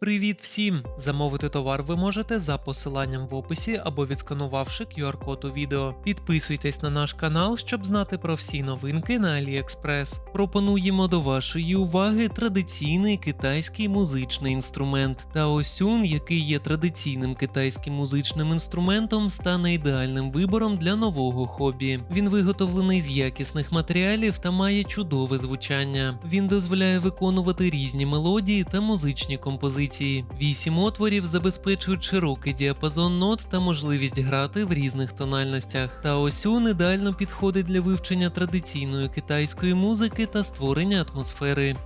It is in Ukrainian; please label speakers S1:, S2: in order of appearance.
S1: Привіт всім! Замовити товар ви можете за посиланням в описі або відсканувавши QR-код у відео. Підписуйтесь на наш канал, щоб знати про всі новинки на AliExpress. Пропонуємо до вашої уваги традиційний китайський музичний інструмент. Таосюн, який є традиційним китайським музичним інструментом, стане ідеальним вибором для нового хобі. Він виготовлений з якісних матеріалів та має чудове звучання. Він дозволяє виконувати різні мелодії та музичні композиції. Вісім отворів забезпечують широкий діапазон нот та можливість грати в різних тональностях. Та осюн ідеально підходить для вивчення традиційної китайської музики та створення атмосфери.